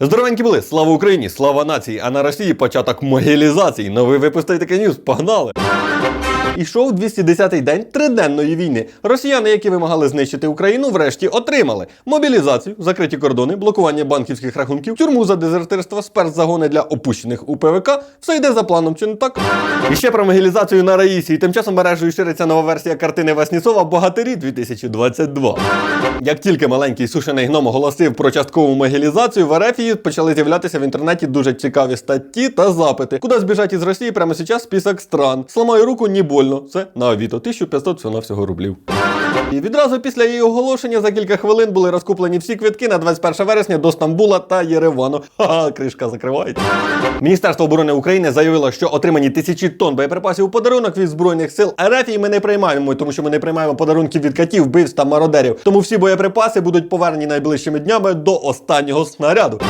Здоровенькі були, слава Україні, слава нації, а на Росії початок могілізації. Новий випуск таке ньюс, погнали! Ішов 210-й день триденної війни. Росіяни, які вимагали знищити Україну, врешті отримали мобілізацію, закриті кордони, блокування банківських рахунків, тюрму за дезертирство, спецзагони для опущених у ПВК. Все йде за планом, чи не так? І ще про могилізацію на Раїсі. І тим часом мережею шириться нова версія картини Васнісова Богатирі 2022. Як тільки маленький сушений гном оголосив про часткову могилізацію, в Ерефії почали з'являтися в інтернеті дуже цікаві статті та запити. Куди збіжать із Росії прямо зараз список стран. Сламаю руку, ні больно. Це на Авіто. 1500 всього всього рублів. І відразу після її оголошення за кілька хвилин були розкуплені всі квитки на 21 вересня до Стамбула та Єревану. Ха-ха, кришка закривається. Міністерство оборони України заявило, що отримані тисячі тонн боєприпасів у подарунок від збройних сил РФ ми не приймаємо, тому що ми не приймаємо подарунків від катів, вбивств та мародерів. Тому всі боєприпаси будуть повернені найближчими днями до останнього снаряду.